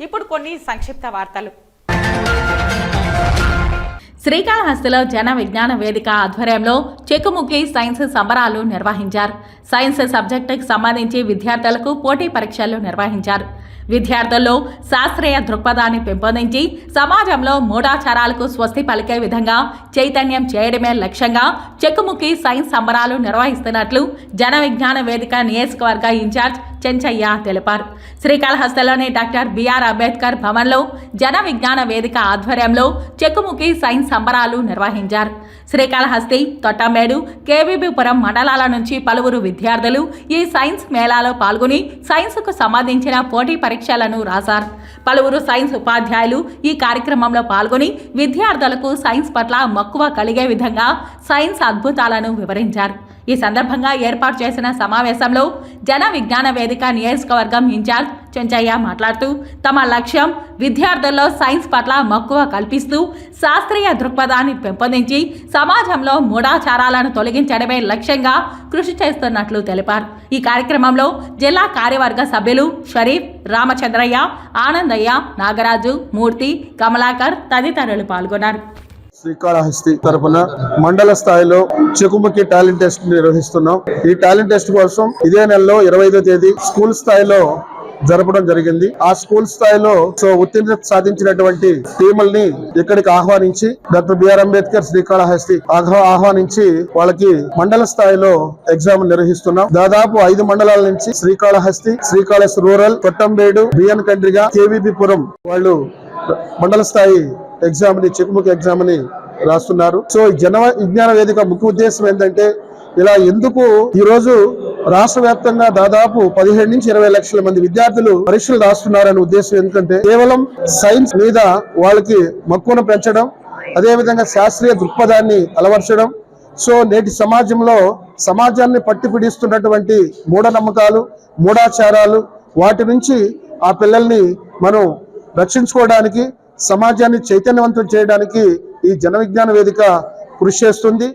ఇప్పుడు కొన్ని సంక్షిప్త వార్తలు. శ్రీకాళహస్తిలో జన విజ్ఞాన వేదిక ఆధ్వర్యంలో చెక్కుముక్కి సైన్స్ సంబరాలు నిర్వహించారు. సైన్స్ సబ్జెక్టుకు సంబంధించి విద్యార్థులకు పోటీ పరీక్షలు నిర్వహించారు. విద్యార్థుల్లో శాస్త్రీయ దృక్పథాన్ని పెంపొందించి సమాజంలో మూఢాచారాలకు స్వస్తి పలికే విధంగా చైతన్యం చేయడమే లక్ష్యంగా చెక్కుముక్కి సైన్స్ సంబరాలు నిర్వహిస్తున్నట్లు జన విజ్ఞాన వేదిక నియోజకవర్గ ఇన్ఛార్జ్ చెంచయ్య తెలిపారు. శ్రీకాళహస్తిలోని డాక్టర్ బిఆర్ అంబేద్కర్ భవన్లో జన విజ్ఞాన వేదిక ఆధ్వర్యంలో చెక్కుముఖి సైన్స్ సంబరాలు నిర్వహించారు. శ్రీకాళహస్తి తొట్టమేడు కేవీబీపురం మండలాల నుంచి పలువురు విద్యార్థులు ఈ సైన్స్ మేళాలో పాల్గొని సైన్స్కు సంబంధించిన పోటీ పరీక్షలను రాశారు. పలువురు సైన్స్ ఉపాధ్యాయులు ఈ కార్యక్రమంలో పాల్గొని విద్యార్థులకు సైన్స్ పట్ల మక్కువ కలిగే విధంగా సైన్స్ అద్భుతాలను వివరించారు. ఈ సందర్భంగా ఏర్పాటు చేసిన సమావేశంలో జన విజ్ఞాన వేదిక నియోజకవర్గం ఇన్ఛార్జ్ చెంచయ్య మాట్లాడుతూ తమ లక్ష్యం విద్యార్థుల్లో సైన్స్ పట్ల మక్కువ కల్పిస్తూ శాస్త్రీయ దృక్పథాన్ని పెంపొందించి సమాజంలో మూఢాచారాలను తొలగించడమే లక్ష్యంగా కృషి చేస్తున్నట్లు తెలిపారు. ఈ కార్యక్రమంలో జిల్లా కార్యవర్గ సభ్యులు షరీఫ్ రామచంద్రయ్య ఆనందయ్య నాగరాజు మూర్తి కమలాకర్ తదితరులు పాల్గొన్నారు. శ్రీకాళహస్తి తరపున మండల స్థాయిలో చెకుముకి టాలెంట్ టెస్ట్ నిర్వహిస్తున్నాం. ఈ టాలెంట్ టెస్ట్ కోసం ఇదే నెలలో ఇరవై తేదీ స్కూల్ స్థాయిలో జరపడం జరిగింది. ఆ స్కూల్ స్థాయిలో సో ఉత్తీర్ణత సాధించినటువంటి టీముల్ని ఇక్కడికి ఆహ్వానించి డాక్టర్ బిఆర్ అంబేద్కర్ శ్రీకాళహస్తి ఆహ్వానించి వాళ్ళకి మండల స్థాయిలో ఎగ్జామ్ నిర్వహిస్తున్నాం. దాదాపు ఐదు మండలాల నుంచి శ్రీకాళహస్తి శ్రీకాళహస్తి రూరల్ కొట్టంబేడు బిఎన్ కండ్రిగా కేవీపీపురం వాళ్ళు మండల స్థాయి ఎగ్జామ్ని చెక్కుముక్ ఎగ్జామ్ని రాస్తున్నారు. సో జన విజ్ఞాన వేదిక ముఖ్య ఉద్దేశం ఏంటంటే ఇలా ఎందుకు ఈరోజు రాష్ట్ర వ్యాప్తంగా దాదాపు పదిహేడు నుంచి ఇరవై లక్షల మంది విద్యార్థులు పరీక్షలు రాస్తున్నారనే ఉద్దేశం ఎందుకంటే కేవలం సైన్స్ మీద వాళ్ళకి మక్కువను పెంచడం అదేవిధంగా శాస్త్రీయ దృక్పథాన్ని అలవర్చడం సో నేటి సమాజంలో సమాజాన్ని పట్టి పిడిస్తున్నటువంటి మూఢనమ్మకాలు మూఢాచారాలు వాటి నుంచి ఆ పిల్లల్ని మనం రక్షించుకోవడానికి సమాజాన్ని చైతన్యవంతం చేయడానికి ఈ జన విజ్ఞాన వేదిక కృషి చేస్తుంది.